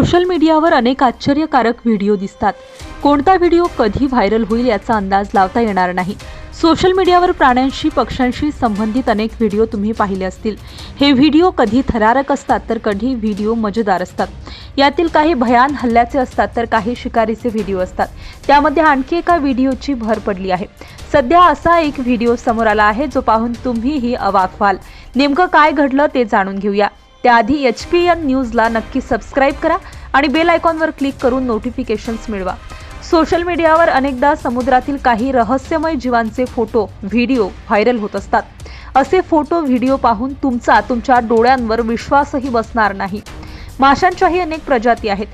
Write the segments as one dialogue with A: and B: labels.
A: Social मीडियावर अनेक आश्चर्यकारक व्हिडिओ दिसतात. कोणता व्हिडिओ कधी व्हायरल होईल याचा अंदाज लावता येणार नाही. सोशल मीडियावर प्राण्यांशी पक्ष्यांशी संबंधित अनेक व्हिडिओ तुम्ही पाहिले असतील. हे व्हिडिओ कधी थरारक असतात तर कधी व्हिडिओ मजेदार असतात. यातील काही भयान हल्ल्याचे असतात तर काही शिकारीचे व्हिडिओ असतात. त्यामध्ये आणखी एका व्हिडिओची भर पडली आहे. सध्या असा एक व्हिडिओ समोर आला आहे जो पाहून तुम्हीही अवाक व्हाल. नेमकं काय घडलं ते जाणून घेऊया. त्याआधी एच पी एन न्यूजला नक्की सबस्क्राईब करा आणि बेल आयकॉनवर क्लिक करून नोटिफिकेशन्स मिळवा. सोशल मीडियावर अनेकदा समुद्रातील काही रहस्यमय जीवांचे फोटो व्हिडिओ व्हायरल होत असतात. असे फोटो व्हिडिओ पाहून तुमचा तुमच्या डोळ्यांवर विश्वासही बसणार नाही. माशांच्याही अनेक प्रजाती आहेत.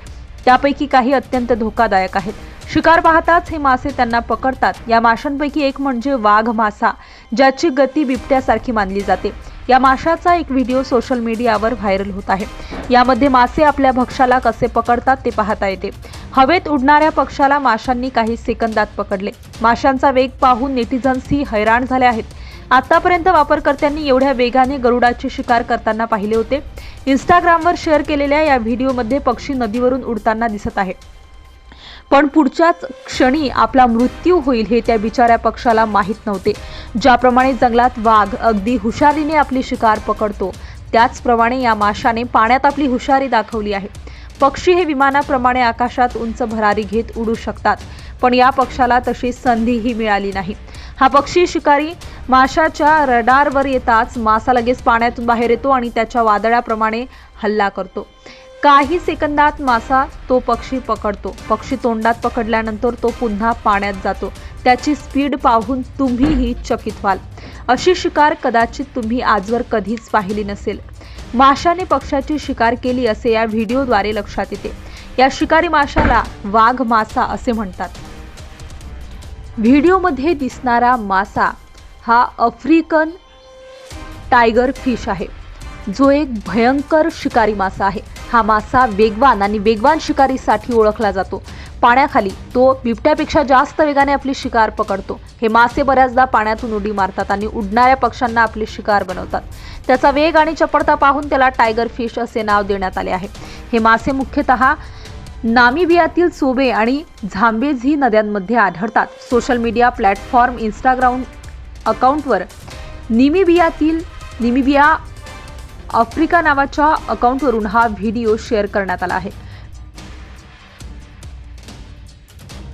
A: त्यापैकी काही अत्यंत धोकादायक आहेत. शिकार पाहताच हे मासे त्यांना पकडतात. या माशांपैकी एक म्हणजे वाघ मासा ज्याची गती बिबट्यासारखी मानली जाते. या माशाचा एक व्हिडिओ सोशल मीडियावर व्हायरल होत आहे. यामध्ये मासे आपल्या भक्ष्याला कसे पकडतात ते पाहता येते. हवेत उडणाऱ्या पक्षाला माशांनी काही सेकंदात पकडले. माशांचा वेग पाहून नेटिझन्सही हैराण झाले आहेत. आतापर्यंत वापरकर्त्यांनी एवढ्या वेगाने गरुडाची शिकार करताना पाहिले होते. इंस्टाग्रामवर शेअर केलेल्या या व्हिडिओमध्ये पक्षी नदीवरून उडताना दिसत आहे. पण पुढच्याच क्षणी आपला मृत्यू होईल हे त्या बिचाऱ्या पक्षाला माहीत नव्हते. ज्याप्रमाणे जंगलात वाघ अगदी हुशारीने आपली शिकार पकडतो त्याचप्रमाणे या माशाने पाण्यात आपली हुशारी दाखवली आहे. पक्षी हे विमानाप्रमाणे आकाशात उंच भरारी घेत उडू शकतात पण या पक्षाला तशी संधीही मिळाली नाही. हा पक्षी शिकारी माशाच्या रडारवर येताच मासा लगेच पाण्यातून बाहेर येतो आणि त्याच्या वादळाप्रमाणे हल्ला करतो. काही सेकंदात मासा तो पक्षी पकडतो. पक्षी तोंडात पकडल्यानंतर तो पुन्हा पाण्यात जातो. त्याची स्पीड पाहून तुम्हीही चकित व्हाल. अशी शिकार कदाचित तुम्ही आजवर कधीच पाहिली नसेल. माशाने पक्षाची शिकार केली असे या व्हिडिओद्वारे लक्षात येते. या शिकारी माशाला वाघ मासा असे म्हणतात. व्हिडिओमध्ये दिसणारा मासा हा आफ्रिकन टायगर फिश आहे जो एक भयंकर शिकारी मासा आहे. हा मासा वेगवान आणि वेगवान शिकारीसाठी ओळखला जातो. पाण्याखाली तो बिबट्यापेक्षा जास्त वेगाने आपली शिकार पकडतो. हे मासे बऱ्याचदा पाण्यातून उडी मारतात आणि उडणाऱ्या पक्ष्यांना आपली शिकार बनवतात. त्याचा वेग आणि चपळता पाहून त्याला टायगर फिश असे नाव देण्यात आले आहे. हे मासे मुख्यतः नामिबियातील सोबे आणि झांबेझी नद्यांमध्ये आढळतात. सोशल मीडिया प्लॅटफॉर्म इंस्टाग्राम अकाउंटवर निमिबियातील निमिबिया आफ्रिका नावाच्या अकाउंटवरून हा व्हिडिओ शेअर करण्यात आला आहे.